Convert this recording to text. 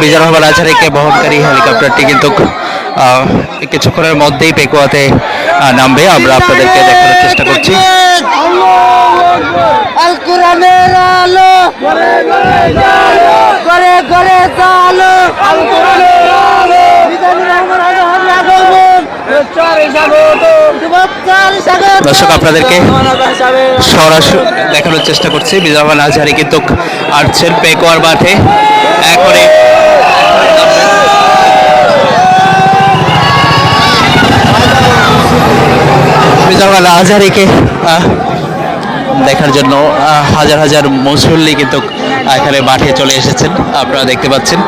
বিজয় আল্লাহু আকবার আল্লাহু আকবার বহনকারী হেলিকপ্টারটি কিন্তু কিছুক্ষণের মধ্যেই পেকুয়াতে নামবে। আমরা আপনাদেরকে দেখানোর চেষ্টা করছি। আল। আলো আলো দর্শক আপনাদেরকে সরাসরি দেখানোর চেষ্টা করছি। বিজয় রহমান আজহারি কিন্তু আসছেন পেকুয়ার মাঠে এখনই বিজয় রহমান আজহারিকে আহ, দেখার জন্য আহ, হাজার হাজার মুসল্লি কিন্তু এখানে মাঠে চলে এসেছেন। আপনারা দেখতে পাচ্ছেন।